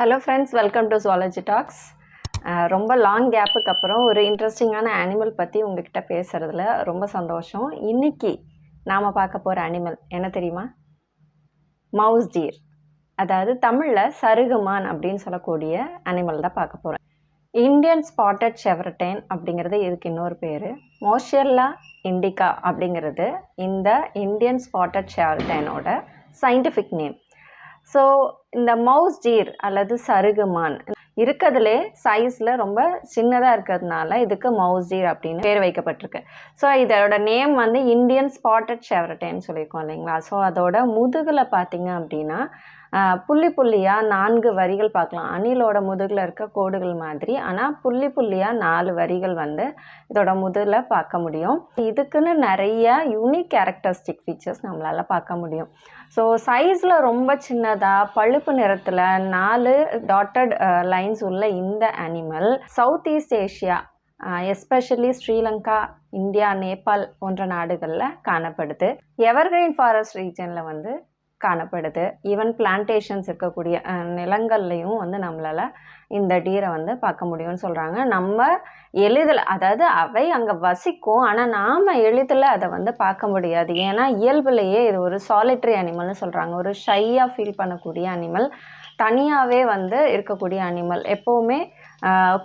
Hello friends welcome to zoology talks ரொம்ப long கேப்புக்கு அப்புறம் ஒரு இன்ட்ரெஸ்டிங்கான அனிமல் பற்றி உங்ககிட்ட பேசுகிறதுல ரொம்ப சந்தோஷம். இன்னைக்கு நாம் பார்க்க போகிற அனிமல் என்ன தெரியுமா? மவுஸ் டீர் அதாவது தமிழில் சருகுமான் அப்படின்னு சொல்லக்கூடிய அனிமல் தான் பார்க்க போகிறோம் இந்தியன் ஸ்பாட்டட் செவரட்டைன் அப்படிங்கிறது இதுக்கு இன்னொரு பேர். மோஷர்லா இண்டிகா அப்படிங்கிறது இந்த இந்தியன் ஸ்பாட்டட் செவரட்டைனோட சயின்டிஃபிக் நேம் ஸோ இந்த மவுஸ் டீர் அல்லது சருகுமான் இருக்கிறதுலே சைஸில் ரொம்ப சின்னதாக இருக்கிறதுனால இதுக்கு மவுஸ் டீர் அப்படின்னு பேர் வைக்கப்பட்டிருக்கு. ஸோ இதோட நேம் வந்து இந்தியன் ஸ்பாட்டட் ஷெவரட்டேன்னு சொல்லியிருக்கோம் இல்லைங்களா? ஸோ அதோட முதுகில் பார்த்தீங்க அப்படின்னா புள்ளி புள்ளியாக நான்கு வரிகள் பார்க்கலாம். அணிலோட முதுகில் இருக்க கோடுகள் மாதிரி. ஆனால் புள்ளி புள்ளியாக நாலு வரிகள் வந்து இதோட முதுகில் பார்க்க முடியும். இதுக்குன்னு நிறைய யூனிக் கேரக்டரிஸ்டிக் ஃபீச்சர்ஸ் நம்மளால் பார்க்க முடியும். ஸோ சைஸில் ரொம்ப சின்னதாக பழுப்பு நிறத்தில் நாலு டாட்டட் லைன்ஸ் உள்ள இந்த animal south east Asia especially Sri Lanka India Nepal போன்ற நாடுகளில் காணப்படுது. எவர்கிரீன் ஃபாரஸ்ட் ரீஜனில் வந்து காணப்படுது. ஈவன் பிளான்டேஷன்ஸ் இருக்கக்கூடிய நிலங்கள்லையும் வந்து நம்மளால் இந்த டீரை வந்து பார்க்க முடியும்னு சொல்கிறாங்க நம்ம எளிதில் அதாவது அவை அங்கே வசிக்கும் ஆனால் நாம் எளிதில் அதை வந்து பார்க்க முடியாது. ஏன்னா இயல்புலேயே இது ஒரு சாலிட்ரி அனிமல்னு சொல்கிறாங்க ஒரு ஷையாக ஃபீல் பண்ணக்கூடிய அனிமல் தனியாகவே வந்து இருக்கக்கூடிய அனிமல் எப்போவுமே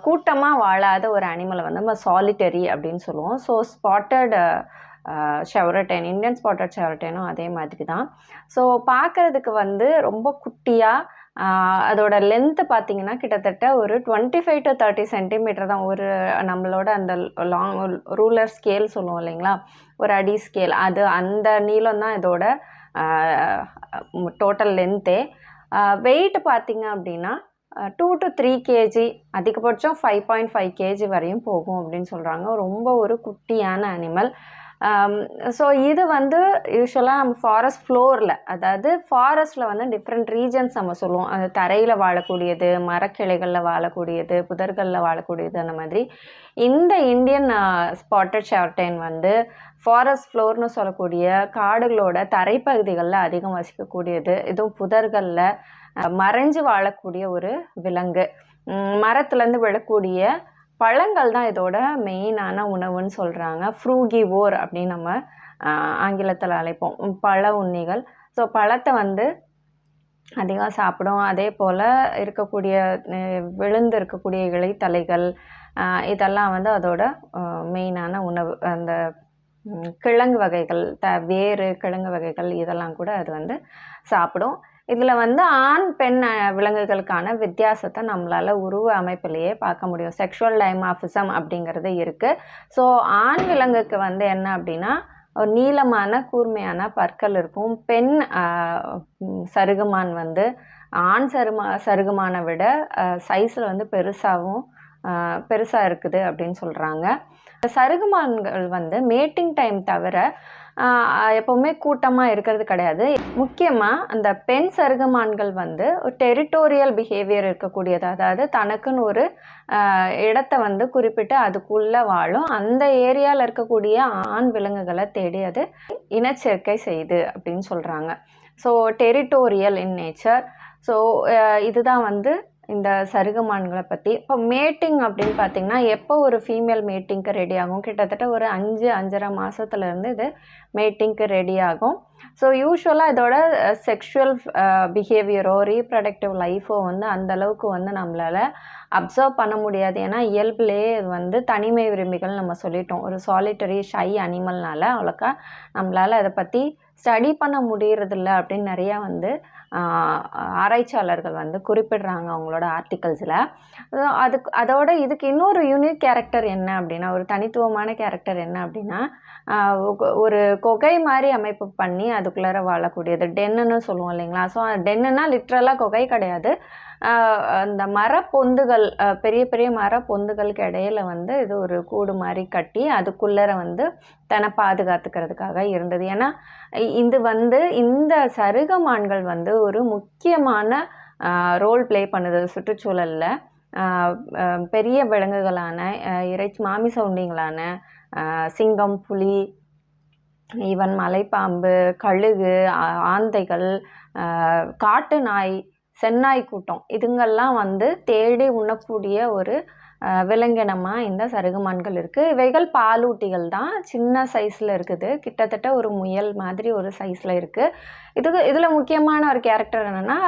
கூட்டமாக வாழாத ஒரு அனிமலை வந்து நம்ம சாலிட்டரி அப்படின்னு சொல்லுவோம். So spotted chevrotain Indian spotted ஷெவரட்டைனும் அதே மாதிரி தான் ஸோ பார்க்குறதுக்கு வந்து ரொம்ப குட்டியாக அதோட லென்த்து பார்த்தீங்கன்னா கிட்டத்தட்ட ஒரு twenty five to thirty centimetre தான். ஒரு நம்மளோட அந்த லாங் ரூலர் ஸ்கேல் சொல்லுவோம் இல்லைங்களா? ஒரு அடி ஸ்கேல் அது அந்த நீளம் தான் இதோட டோட்டல் லென்த்தே வெயிட் பார்த்தீங்க அப்படின்னா டூ டு த்ரீ கேஜி அதிகபட்சம் ஃபைவ் பாயிண்ட் ஃபைவ் கேஜி வரையும் போகும் அப்படின்னு சொல்கிறாங்க ரொம்ப ஒரு குட்டியான அனிமல் Um, ஸோ இது வந்து யூஸ்வலாக நம்ம ஃபாரஸ்ட் ஃப்ளோரில் அதாவது ஃபாரஸ்ட்டில் வந்து டிஃப்ரெண்ட் ரீஜன்ஸ் நம்ம சொல்லுவோம். அது தரையில் வாழக்கூடியது மரக்கிளைகளில் வாழக்கூடியது புதர்களில் வாழக்கூடியது அந்த மாதிரி. இந்த இந்தியன் ஸ்பாட்டட் ஷார்டைன் வந்து ஃபாரஸ்ட் ஃப்ளோர்னு சொல்லக்கூடிய காடுகளோட தரைப்பகுதிகளில் அதிகம் வசிக்கக்கூடியது. இதுவும் புதர்களில் uh, மறைஞ்சு வாழக்கூடிய ஒரு விலங்கு. மரத்துலேருந்து விழக்கூடிய பழங்கள் தான் இதோட மெயினான உணவுன்னு சொல்கிறாங்க ஃப்ரூகி ஓர் அப்படின்னு நம்ம ஆங்கிலத்தில் அழைப்போம். பழ உண்ணிகள். ஸோ பழத்தை வந்து அதிகம் சாப்பிடும். அதே போல் இருக்கக்கூடிய விழுந்து இருக்கக்கூடிய இலைத்தலைகள் இதெல்லாம் வந்து அதோட மெயினான உணவு. அந்த கிழங்கு வகைகள் த வேறு கிழங்கு வகைகள் இதெல்லாம் கூட அது வந்து சாப்பிடும். இதில் வந்து ஆண் பெண் விலங்குகளுக்கான வித்தியாசத்தை நம்மளால் உருவ அமைப்பிலேயே பார்க்க முடியும். செக்ஷுவல் டைமாஃபிசம் அப்படிங்கிறது இருக்குது ஸோ ஆண் விலங்குக்கு வந்து என்ன அப்படின்னா ஒரு நீளமான கூர்மையான பற்கள் இருக்கும். பெண் சருகுமான் வந்து ஆண் சருமா சருகுமானை விட சைஸில் வந்து பெருசாகவும் பெருசாக இருக்குது அப்படின்னு சொல்கிறாங்க சருகுமான்கள் வந்து மேட்டிங் டைம் தவிர எப்போவுமே கூட்டமாக இருக்கிறது கிடையாது. முக்கியமாக அந்த பெண் சருகுமான்கள் வந்து ஒரு டெரிட்டோரியல் பிஹேவியர் இருக்கக்கூடியது. அதாவது தனக்குன்னு ஒரு இடத்த வந்து குறிப்பிட்டு அதுக்குள்ளே வாழும். அந்த ஏரியாவில் இருக்கக்கூடிய ஆண் விலங்குகளை தேடி அது இனச்சேர்க்கை செய்யுது அப்படின்னு சொல்கிறாங்க so territorial in nature so இதுதான் வந்து இந்த சருகுமான்களை பற்றி இப்போ மேட்டிங் அப்படின்னு பார்த்தீங்கன்னா எப்போ ஒரு ஃபீமேல் மேட்டிங்க்கு ரெடி ஆகும்? கிட்டத்தட்ட ஒரு அஞ்சு அஞ்சரை மாதத்துலேருந்து இது மேட்டிங்க்கு ரெடி ஆகும். ஸோ யூஸ்வலாக இதோட செக்ஷுவல் பிஹேவியரோ ரீப்ரடக்டிவ் லைஃபோ வந்து அந்தளவுக்கு வந்து நம்மளால் அப்சர்வ் பண்ண முடியாது. ஏன்னா இயல்புலேயே இது வந்து தனிமை விரும்பிகள் நம்ம சொல்லிட்டோம். ஒரு சாலிட்டரி ஷை அனிமல்னால அவ்வளோக்கா நம்மளால் அதை பற்றி ஸ்டடி பண்ண முடியறதில்ல அப்படின்னு நிறையா வந்து ஆராய்ச்சியாளர்கள் வந்து குறிப்பிடுறாங்க அவங்களோட ஆர்டிகல்ஸில் அதுக்கு அதோட இதுக்கு இன்னொரு யூனிக் கேரக்டர் என்ன அப்படின்னா ஒரு தனித்துவமான கேரக்டர் என்ன அப்படின்னா ஒரு கொகை மாதிரி அமைப்பு பண்ணி அதுக்குள்ளார வாழக்கூடியது. டென்னுன்னு சொல்லுவோம் இல்லைங்களா? ஸோ டென்னுன்னா லிட்ரலாக கொகை கிடையாது. அந்த மரப்பொந்துகள் பெரிய பெரிய மரப்பொந்துகளுக்கு இடையில வந்து இது ஒரு கூடு மாதிரி கட்டி அதுக்குள்ளே வந்து தன்னை பாதுகாத்துக்கிறதுக்காக இருந்தது. ஏன்னா இ- இது வந்து இந்த சருகமான்கள் வந்து ஒரு முக்கியமான ரோல் ப்ளே பண்ணுது சுற்றுச்சூழலில். பெரிய விலங்குகளான இறைச்சி மாமிச உண்டிங்களான சிங்கம் புலி ஈவன் மலைப்பாம்பு கழுகு ஆந்தைகள் காட்டு நாய் சென்னாய் கூட்டம் இதுங்கெல்லாம் வந்து தேடி உண்ணக்கூடிய ஒரு விலங்கினமாக இந்த சருகுமான்கள் இருக்குது இவைகள் பாலூட்டிகள் தான். சின்ன சைஸில் இருக்குது. கிட்டத்தட்ட ஒரு முயல் மாதிரி ஒரு சைஸில் இருக்குது இதுக்கு இதில் முக்கியமான ஒரு கேரக்டர் என்னென்னா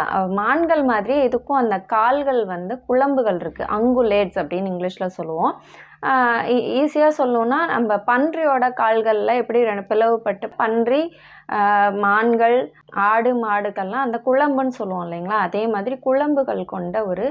மான்கள் மாதிரி இதுக்கும் அந்த கால்கள் வந்து குழம்புகள் இருக்குது அங்குலேட்ஸ் அப்படின்னு இங்கிலீஷில் சொல்லுவோம். ஈஸியாக சொல்லணுன்னா நம்ம பன்றியோட கால்களில் எப்படி ரெண்டு பிளவுபட்டு பன்றி மான்கள் ஆடு மாடுகள்லாம் அந்த குழம்புன்னு சொல்லுவோம் இல்லைங்களா? அதே மாதிரி குழம்புகள் கொண்ட ஒரு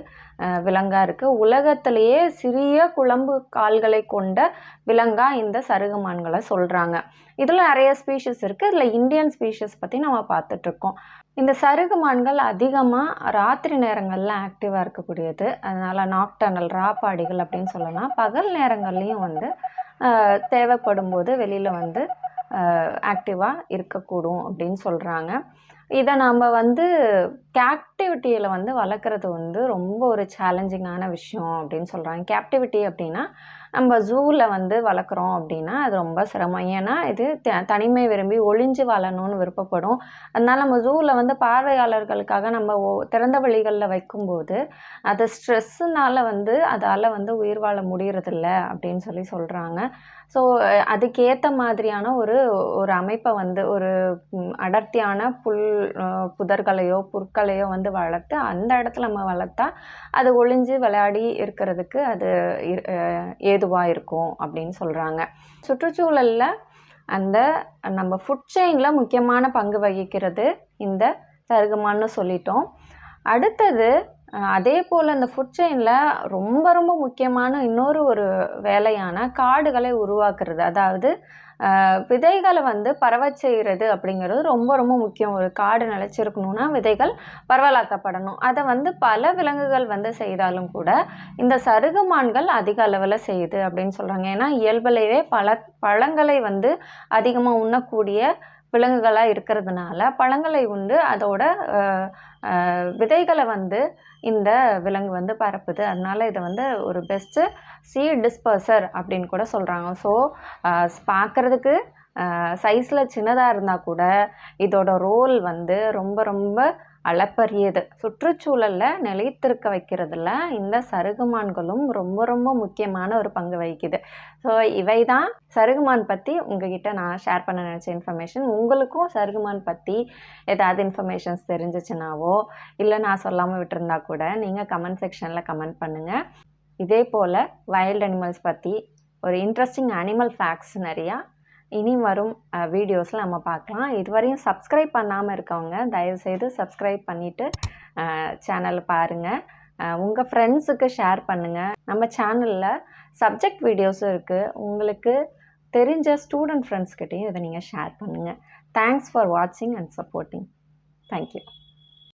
விலங்காக இருக்குது உலகத்திலேயே சிறிய குழம்பு கால்களை கொண்ட விலங்காக இந்த சருகு மான்களை சொல்கிறாங்க இதில் நிறைய ஸ்பீஷிஸ் இருக்குது இதில் இந்தியன் ஸ்பீஷிஸ் பற்றி நம்ம பார்த்துட்ருக்கோம் இந்த சருகு மான்கள் அதிகமாக ராத்திரி நேரங்களில் ஆக்டிவாக இருக்கக்கூடியது. அதனால் நாக்டர்னல் ராப்பாடிகள் அப்படின்னு சொல்லலாம் பகல் நேரங்கள்லேயும் வந்து தேவைப்படும்போது தேவைப்படும் போது வெளியில் வந்து ஆக்டிவாக இருக்கக்கூடும் அப்படின்னு சொல்கிறாங்க இதை நாம் வந்து கேப்டிவிட்டியில் வந்து வளர்க்குறது வந்து ரொம்ப ஒரு சேலஞ்சிங்கான விஷயம் அப்படின்னு சொல்கிறாங்க கேப்டிவிட்டி அப்படின்னா நம்ம ஜூவில் வந்து வளர்க்குறோம் அப்படின்னா அது ரொம்ப சிரமம். ஏன்னா இது த- தனிமை விரும்பி ஒளிஞ்சு வாழணும்னு விருப்பப்படும். அதனால் நம்ம ஜூவில் வந்து பார்வையாளர்களுக்காக நம்ம ஓ திறந்த வழிகளில் வைக்கும்போது அது ஸ்ட்ரெஸ்ஸுனால் வந்து அதால் வந்து உயிர் வாழ முடியறதில்ல அப்படின்னு சொல்லி சொல்கிறாங்க ஸோ அதுக்கேற்ற மாதிரியான ஒரு ஒரு அமைப்பை வந்து ஒரு அடர்த்தியான புல் புதர்களையோ புற்களையோ வந்து வளர்த்து அந்த இடத்துல நம்ம வளர்த்தா அது ஒளிஞ்சு விளையாடி இருக்கிறதுக்கு அது ஏதுவாக இருக்கும் அப்படின்னு சொல்கிறாங்க சுற்றுச்சூழலில் அந்த நம்ம ஃபுட் செயினில் முக்கியமான பங்கு வகிக்கிறது இந்த சருகுமான்னு சொல்லிட்டோம். அடுத்தது அதே போல் அந்த ஃபுட் செயினில் ரொம்ப ரொம்ப முக்கியமான இன்னொரு ஒரு வேலையான காடுகளை உருவாக்குறது. அதாவது விதைகளை வந்து பரவச் செய்கிறது அப்படிங்கிறது ரொம்ப ரொம்ப முக்கியம். ஒரு காடு நிலச்சிருக்கணும்னா விதைகள் பரவலாக்கப்படணும். அதை வந்து பல விலங்குகள் வந்து செய்தாலும் கூட இந்த சருகுமான்கள் அதிக அளவில் செய்யுது அப்படின்னு சொல்கிறாங்க ஏன்னா இயல்பிலேயே பல பழங்களை வந்து அதிகமாக உண்ணக்கூடிய விலங்குகளாக இருக்கிறதுனால பழங்களை உண்டு. அதோட விதைகளை வந்து இந்த விலங்கு வந்து பரப்புது. அதனால் இதை வந்து ஒரு பெஸ்ட்டு சீட் டிஸ்பர்சர் அப்படின்னு கூட சொல்கிறாங்க ஸோ பார்க்குறதுக்கு சைஸில் சின்னதாக இருந்தால் கூட இதோட ரோல் வந்து ரொம்ப ரொம்ப அளப்பரியது. சுற்றுச்சூழலில் நிலைத்திருக்க வைக்கிறதுல இந்த சருகுமான்களும் ரொம்ப ரொம்ப முக்கியமான ஒரு பங்கு வகிக்குது. ஸோ இவை தான் சருகுமான் பற்றி உங்ககிட்ட நான் ஷேர் பண்ண நினச்ச இன்ஃபர்மேஷன் உங்களுக்கும் சருகுமான் பற்றி ஏதாவது இன்ஃபர்மேஷன்ஸ் தெரிஞ்சிச்சுனாவோ இல்லை நான் சொல்லாமல் விட்டுருந்தா கூட நீங்கள் கமெண்ட் செக்ஷனில் கமெண்ட் பண்ணுங்கள் இதே போல் வைல்ட் அனிமல்ஸ் பற்றி ஒரு இன்ட்ரெஸ்டிங் அனிமல் ஃபேக்ட்ஸ் நிறையா இனி வரும் வீடியோஸில் நம்ம பார்க்கலாம். இதுவரையும் சப்ஸ்கிரைப் பண்ணாமல் இருக்கவங்க தயவுசெய்து சப்ஸ்கிரைப் பண்ணிவிட்டு சேனலை பாருங்கள் உங்கள் ஃப்ரெண்ட்ஸுக்கு ஷேர் பண்ணுங்கள் நம்ம சேனலில் சப்ஜெக்ட் வீடியோஸும் இருக்குது உங்களுக்கு தெரிஞ்ச ஸ்டூடெண்ட் ஃப்ரெண்ட்ஸ்கிட்டையும் இதை நீங்கள் ஷேர் பண்ணுங்கள் தேங்க்ஸ் ஃபார் வாட்சிங் அண்ட் சப்போர்ட்டிங் தேங்க்யூ